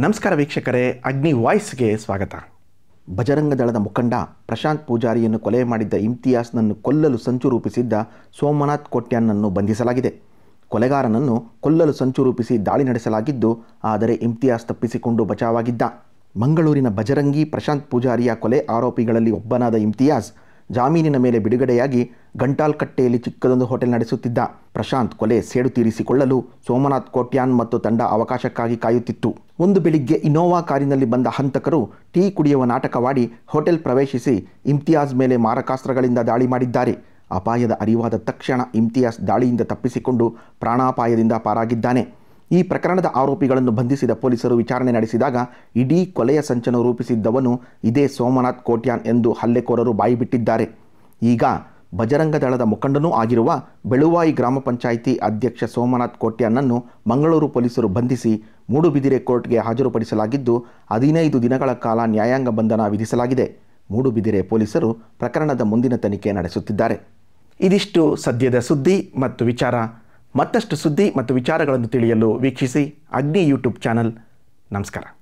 ನಮಸ್ಕಾರ ವೀಕ್ಷಕರೇ, ಅಗ್ನಿ ವಾಯ್ಸ್ಗೆ ಸ್ವಾಗತ. ಬಜರಂಗ ದಳದ ಮುಖಂಡ ಪ್ರಶಾಂತ್ ಪೂಜಾರಿಯನ್ನು ಕೊಲೆ ಮಾಡಿದ್ದ ಇಮ್ತಿಯಾಸ್ನನ್ನು ಕೊಲ್ಲಲು ಸಂಚು ರೂಪಿಸಿದ್ದ ಸೋಮನಾಥ್ ಕೊಟ್ಯಾನ್ನನ್ನು ಬಂಧಿಸಲಾಗಿದೆ. ಕೊಲೆಗಾರನನ್ನು ಕೊಲ್ಲಲು ಸಂಚು ರೂಪಿಸಿ ದಾಳಿ ನಡೆಸಲಾಗಿದ್ದು, ಆದರೆ ಇಮ್ತಿಯಾಸ್ ತಪ್ಪಿಸಿಕೊಂಡು ಬಚಾವಾಗಿದ್ದ. ಮಂಗಳೂರಿನ ಬಜರಂಗಿ ಪ್ರಶಾಂತ್ ಪೂಜಾರಿಯ ಕೊಲೆ ಆರೋಪಿಗಳಲ್ಲಿ ಒಬ್ಬನಾದ ಇಮ್ತಿಯಾಸ್ ಜಾಮೀನಿನ ಮೇಲೆ ಬಿಡುಗಡೆಯಾಗಿ ಗಂಟಾಲ್ಕಟ್ಟೆಯಲ್ಲಿ ಚಿಕ್ಕದೊಂದು ಹೋಟೆಲ್ ನಡೆಸುತ್ತಿದ್ದ ಪ್ರಶಾಂತ್ ಕೊಲೆ ಸೇಡು ತೀರಿಸಿಕೊಳ್ಳಲು ಸೋಮನಾಥ್ ಕೋಟ್ಯಾನ್ ಮತ್ತು ತಂಡ ಅವಕಾಶಕ್ಕಾಗಿ ಕಾಯುತ್ತಿತ್ತು. ಒಂದು ಬೆಳಿಗ್ಗೆ ಇನೋವಾ ಕಾರಿನಲ್ಲಿ ಬಂದ ಹಂತಕರು ಟೀ ಕುಡಿಯುವ ನಾಟಕವಾಡಿ ಹೋಟೆಲ್ ಪ್ರವೇಶಿಸಿ ಇಮ್ತಿಯಾಜ್ ಮೇಲೆ ಮಾರಕಾಸ್ತ್ರಗಳಿಂದ ದಾಳಿ ಮಾಡಿದ್ದಾರೆ. ಅಪಾಯದ ಅರಿವಾದ ತಕ್ಷಣ ಇಮ್ತಿಯಾಜ್ ದಾಳಿಯಿಂದ ತಪ್ಪಿಸಿಕೊಂಡು ಪ್ರಾಣಾಪಾಯದಿಂದ ಪಾರಾಗಿದ್ದಾನೆ. ಈ ಪ್ರಕರಣದ ಆರೋಪಿಗಳನ್ನು ಬಂಧಿಸಿದ ಪೊಲೀಸರು ವಿಚಾರಣೆ ನಡೆಸಿದಾಗ ಇಡೀ ಕೊಲೆಯ ಸಂಚನ ರೂಪಿಸಿದ್ದವನು ಇದೇ ಸೋಮನಾಥ್ ಕೋಟ್ಯಾನ್ ಎಂದು ಹಲ್ಲೆಕೋರರು ಬಾಯಿಬಿಟ್ಟಿದ್ದಾರೆ. ಈಗ ಬಜರಂಗ ದಳದ ಮುಖಂಡನೂ ಆಗಿರುವ ಬೆಳುವಾಯಿ ಗ್ರಾಮ ಪಂಚಾಯಿತಿ ಅಧ್ಯಕ್ಷ ಸೋಮನಾಥ್ ಕೋಟ್ಯಾನನ್ನು ಮಂಗಳೂರು ಪೊಲೀಸರು ಬಂಧಿಸಿ ಮೂಡುಬಿದಿರೆ ಕೋರ್ಟ್ಗೆ ಹಾಜರುಪಡಿಸಲಾಗಿದ್ದು, ಹದಿನೈದು ದಿನಗಳ ಕಾಲ ನ್ಯಾಯಾಂಗ ಬಂಧನ ವಿಧಿಸಲಾಗಿದೆ. ಮೂಡುಬಿದಿರೆ ಪೊಲೀಸರು ಪ್ರಕರಣದ ಮುಂದಿನ ತನಿಖೆ ನಡೆಸುತ್ತಿದ್ದಾರೆ. ಇದಿಷ್ಟು ಸದ್ಯದ ಸುದ್ದಿ ಮತ್ತು ವಿಚಾರ. ಮತ್ತಷ್ಟು ಸುದ್ದಿ ಮತ್ತು ವಿಚಾರಗಳನ್ನು ತಿಳಿಯಲು ವೀಕ್ಷಿಸಿ ಅಗ್ನಿ ಯೂಟ್ಯೂಬ್ ಚಾನಲ್. ನಮಸ್ಕಾರ.